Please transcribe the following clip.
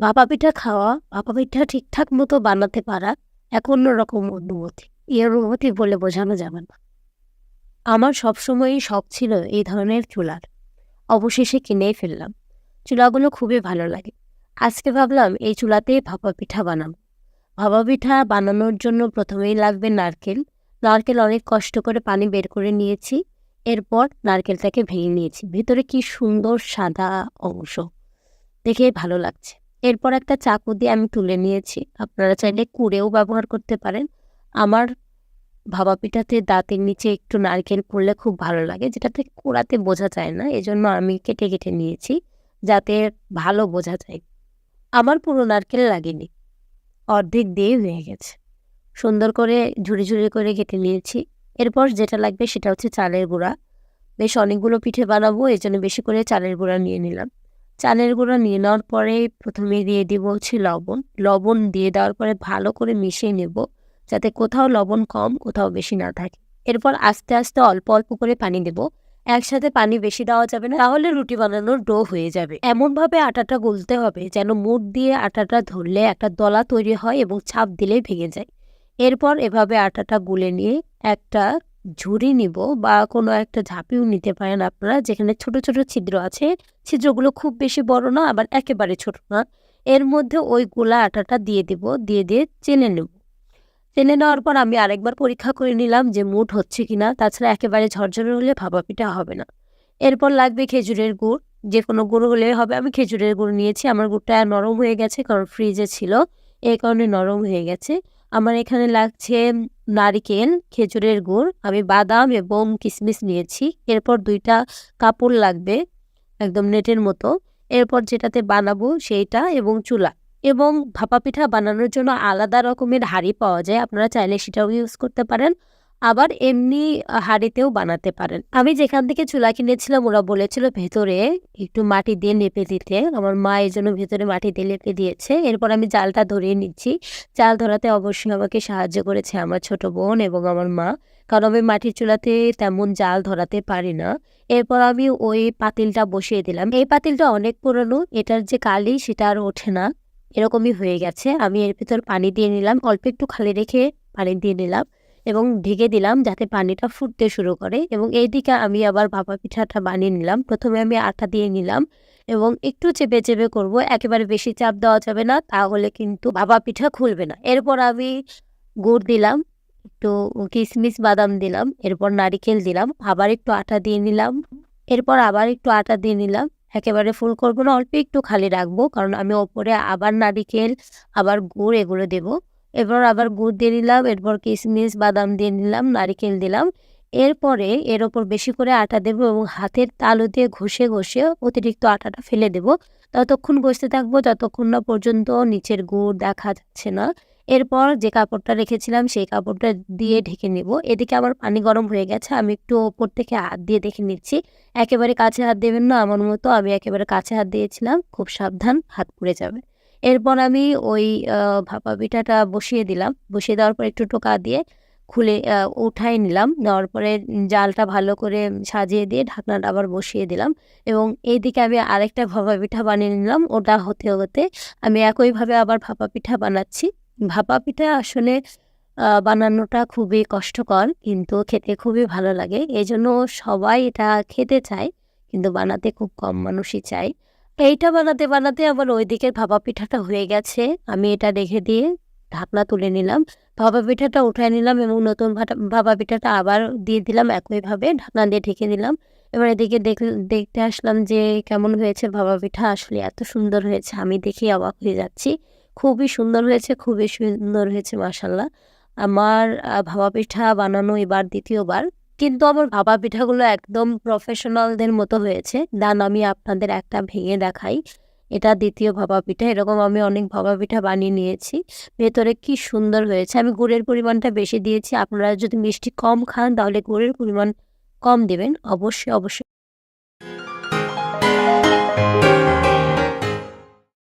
ভাপা পিঠা খাওয়া ভাপা পিঠা ঠিকঠাক মতো বানাতে পারা এক অন্যরকম অনুভূতি। এই অনুভূতি বলে বোঝানো যাবে না। আমার সবসময়ই শখ ছিল এই ধরনের চুলার। অবশেষে কিনেই ফেললাম। চুলাগুলো খুবই ভালো লাগে। আজকে ভাবলাম এই চুলাতেই ভাপা পিঠা বানাবো। ভাপা পিঠা বানানোর জন্য প্রথমেই লাগবে নারকেল। নারকেল অনেক কষ্ট করে পানি বের করে নিয়েছি। এরপর নারকেলটাকে ভেঙে নিয়েছি। ভিতরে কি সুন্দর সাদা অংশ। দেখে ভালো লাগছে। এরপর একটা চাকু দিয়ে আমি তুলে নিয়েছি। আপনারা চাইলে কুড়েও ব্যবহার করতে পারেন। আমার ভাবা পিঠাতে দাঁতের নিচে একটু নারকেল পড়লে খুব ভালো লাগে যেটাতে কুড়াতে বোঝা যায় না। এজন্য আমি কেটে কেটে নিয়েছি, যাতে ভালো বোঝা যায়। আমার পুরো নারকেল লাগেনি। অর্ধেক দিয়ে হয়ে গেছে। সুন্দর করে ঝুড়ি ঝুড়ি করে কেটে নিয়েছি। এরপর যেটা লাগবে সেটা হচ্ছে চালের গুঁড়া। বেশ অনেকগুলো পিঠে বানাবো এই জন্য বেশি করে চালের গুঁড়া নিয়ে নিলাম। চালের গুঁড়া নিয়ে নেওয়ার পরে প্রথমে দিয়ে দিব হচ্ছে লবণ। লবণ দিয়ে দেওয়ার পরে ভালো করে মিশিয়ে নেব যাতে কোথাও লবণ কম, কোথাও বেশি না থাকে। এরপর আস্তে আস্তে অল্প অল্প করে পানি দেব। একসাথে পানি বেশি দেওয়া যাবে না, তাহলে রুটি বানানোর ডো হয়ে যাবে। এমনভাবে আটাটা গুলতে হবে যেন মুঠ দিয়ে আটাটা ধরলে একটা দলা তৈরি হয় এবং ছাপ দিলেই ভেঙে যায়। এরপর এভাবে আটাটা গুলে নিয়ে একটা ঝুড়ি নিব বা কোনো একটা ঝাঁপিও নিতে পারেন আপনারা, যেখানে ছোট ছোট ছিদ্র আছে। ছিদ্রগুলো খুব বেশি বড় না, আবার একেবারে ছোট না। এর মধ্যে ওই গোলা আটাটা দিয়ে দেব, দিয়ে দিয়ে চেনে নেব। চেনে নেওয়ার পর আমি আরেকবার পরীক্ষা করে নিলাম যে মুঠ হচ্ছে কিনা। তাছাড়া একেবারে ঝরঝরে হলে ভাপা পিঠা হবে না। এরপর লাগবে খেজুরের গুড়। যে কোনো গুড় হলে হবে, আমি খেজুরের গুড় নিয়েছি। আমার গুড়টা নরম হয়ে গেছে, কারণ ফ্রিজে ছিল। এই কারণে নরম হয়ে গেছে। আমার এখানে লাগছে নারিকেল, খেজুরের গুড়, আমি বাদাম এবং কিশমিশ নিয়েছি। এরপর দুইটা কাপড় লাগবে, একদম নেটের মতো। এরপর যেটাতে বানাবো সেইটা এবং চুলা। এবং ভাপা পিঠা বানানোর জন্য আলাদা রকমের হাঁড়ি পাওয়া যায়, আপনারা চাইলে সেটাও ইউজ করতে পারেন। আবার এমনি হাঁড়িতেও বানাতে পারেন। আমি যেখান থেকে চুলা কিনেছিলাম, ওরা বলেছিল ভেতরে একটু মাটি দিয়ে লেপে দিতে। আমার মা এই জন্য ভেতরে মাটি দিয়ে লেপে দিয়েছে। এরপর আমি জালটা ধরিয়ে নিচ্ছি। জাল ধরাতে অবশ্যই আমাকে সাহায্য করেছে আমার ছোট বোন এবং আমার মা। কারণ আমি মাটির চুলাতে তেমন জাল ধরাতে পারি না। এরপর আমি ওই পাতিলটা বসিয়ে দিলাম। এই পাতিলটা অনেক পুরনো। এটার যে কালি, সেটা আর ওঠে না। এরকমই হয়ে গেছে। আমি এর ভিতর পানি দিয়ে নিলাম। অল্প একটু খালি রেখে পানি দিয়ে নিলাম। এবং ঢেকে দিলাম যাতে পানিটা ফুটতে শুরু করে এবং এইদিকে আমি আবার ভাপা পিঠাটা বানিয়ে নিলাম। প্রথমে আমি আটা দিয়ে নিলাম এবং একটু চেপে চেপে করব, একেবারে বেশি চাপ দেওয়া যাবে না, তাহলে কিন্তু ভাপা পিঠা খুলবে না। এরপর আমি গুড় দিলাম, একটু কিশমিশ বাদাম দিলাম, এরপর নারিকেল দিলাম, আবার একটু আটা দিয়ে নিলাম, এরপর আবার একটু আটা দিয়ে নিলাম। একেবারে ফুল করব না, অল্প একটু খালি রাখব, কারণ আমি ওপরে আবার নারিকেল, আবার গুড় এগুলো দেব। এরপর আবার গুড় দিয়ে নিলাম, এরপর কিশমিশ বাদাম দিয়ে নিলাম, নারিকেল দিলাম। এরপরে এর ওপর বেশি করে আটা দেবো এবং হাতের তালু দিয়ে ঘষে ঘষে অতিরিক্ত আটাটা ফেলে দেব। ততক্ষণ ঘষতে থাকব, যতক্ষণ না পর্যন্ত নিচের গুড় দেখা যাচ্ছে না। এরপর যে কাপড়টা রেখেছিলাম, সেই কাপড়টা দিয়ে ঢেকে নেব। এদিকে আমার পানি গরম হয়ে গেছে, আমি একটু ওপর থেকে হাত দিয়ে দেখে নিচ্ছি। একেবারে কাছে হাত দেবেন না, আমার মতো আমি একেবারে কাছে হাত দিয়েছিলাম, খুব সাবধান, হাত পুড়ে যাবে। এরপর আমি ওই ভাপা পিঠাটা বসিয়ে দিলাম। বসিয়ে দেওয়ার পর একটু টোকা দিয়ে খুলে উঠাই নিলাম। নেওয়ার পরে জালটা ভালো করে সাজিয়ে দিয়ে ঢাকনাটা আবার বসিয়ে দিলাম এবং এইদিকে আমি আরেকটা ভাপা পিঠা বানিয়ে নিলাম। ওটা হতে হতে আমি একইভাবে আবার ভাপা পিঠা বানাচ্ছি। ভাপা পিঠা আসলে বানানোটা খুবই কষ্টকর কিন্তু খেতে খুবই ভালো লাগে। এই জন্য সবাই এটা খেতে চায় কিন্তু বানাতে খুব কম মানুষই চায়। এইটা বানাতে বানাতে আমার ওই দিকের ভাপা পিঠাটা হয়ে গেছে। আমি এটা রেখে দিয়ে ঢাকনা তুলে নিলাম। ভাপা পিঠাটা উঠায় নিলাম এবং নতুন ভাপা পিঠাটা আবার দিয়ে দিলাম একইভাবে। ঢাকনা দিয়ে ঢেকে দিলাম। এবার এদিকে দেখ, দেখতে আসলাম যে কেমন হয়েছে ভাপা পিঠা। আসলে এত সুন্দর হয়েছে। আমি দেখি অবাক হয়ে যাচ্ছি। খুবই সুন্দর হয়েছে, খুবই সুন্দর হয়েছে মাসাল্লাহ আমার ভাপা পিঠা বানানো এবার দ্বিতীয়বার। কিন্তু আমার ভাপা পিঠাগুলো একদম প্রফেশনালদের মতো হয়েছে। দান আমি আপনাদের একটা ভেঙে দেখাই। এটা দ্বিতীয় ভাপা পিঠা এরকম আমি অনেক ভাপা পিঠা বানিয়ে নিয়েছি। ভেতরে কি সুন্দর হয়েছে। আমি গুড়ের পরিমাণটা বেশি দিয়েছি। আপনারা যদি মিষ্টি কম খান, তাহলে গুড়ের পরিমাণ কম দেবেন। অবশ্যই অবশ্যই।